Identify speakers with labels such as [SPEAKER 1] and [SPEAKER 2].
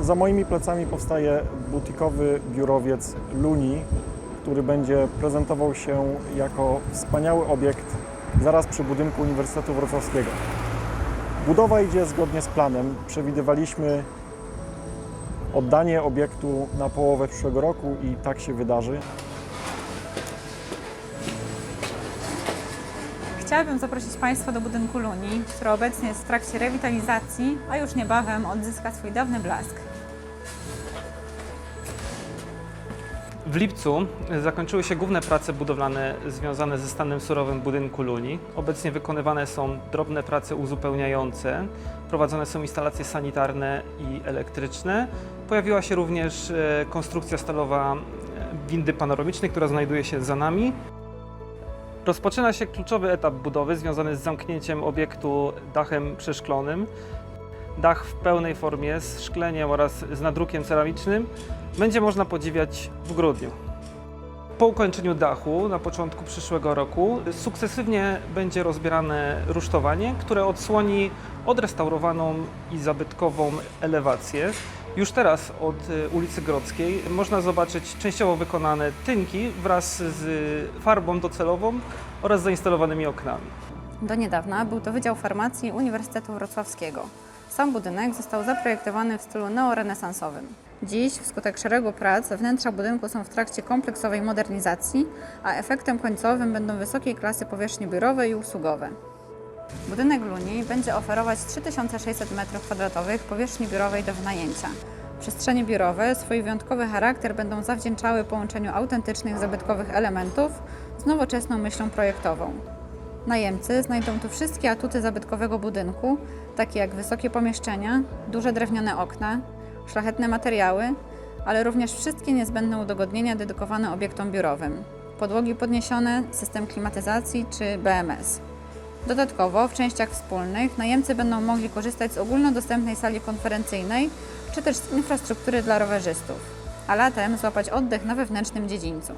[SPEAKER 1] Za moimi plecami powstaje butikowy biurowiec Luni, który będzie prezentował się jako wspaniały obiekt zaraz przy budynku Uniwersytetu Wrocławskiego. Budowa idzie zgodnie z planem. Przewidywaliśmy oddanie obiektu na połowę przyszłego roku i tak się wydarzy.
[SPEAKER 2] Chciałabym zaprosić Państwa do budynku Luni, który obecnie jest w trakcie rewitalizacji, a już niebawem odzyska swój dawny blask.
[SPEAKER 3] W lipcu zakończyły się główne prace budowlane związane ze stanem surowym budynku Luni. Obecnie wykonywane są drobne prace uzupełniające, prowadzone są instalacje sanitarne i elektryczne. Pojawiła się również e, konstrukcja stalowa e, windy panoramicznej, która znajduje się za nami. Rozpoczyna się kluczowy etap budowy związany z zamknięciem obiektu dachem przeszklonym. Dach w pełnej formie z szkleniem oraz z nadrukiem ceramicznym będzie można podziwiać w grudniu. Po ukończeniu dachu na początku przyszłego roku sukcesywnie będzie rozbierane rusztowanie, które odsłoni odrestaurowaną i zabytkową elewację. Już teraz od y, ulicy Grodzkiej można zobaczyć częściowo wykonane tynki wraz z farbą docelową oraz zainstalowanymi oknami.
[SPEAKER 2] Do niedawna był to Wydział Farmacji Uniwersytetu Wrocławskiego. Sam budynek został zaprojektowany w stylu neorenesansowym. Dziś, wskutek szeregu prac, wnętrza budynku są w trakcie kompleksowej modernizacji, a efektem końcowym będą wysokiej klasy powierzchnie biurowe i usługowe. Budynek Luni będzie oferować 3600 m2 powierzchni biurowej do wynajęcia. Przestrzenie biurowe swój wyjątkowy charakter będą zawdzięczały połączeniu autentycznych, zabytkowych elementów z nowoczesną myślą projektową. Najemcy znajdą tu wszystkie atuty zabytkowego budynku, takie jak wysokie pomieszczenia, duże drewniane okna, szlachetne materiały, ale również wszystkie niezbędne udogodnienia dedykowane obiektom biurowym. Podłogi podniesione, system klimatyzacji czy BMS. Dodatkowo w częściach wspólnych najemcy będą mogli korzystać z ogólnodostępnej sali konferencyjnej czy też z infrastruktury dla rowerzystów, a latem złapać oddech na wewnętrznym dziedzińcu.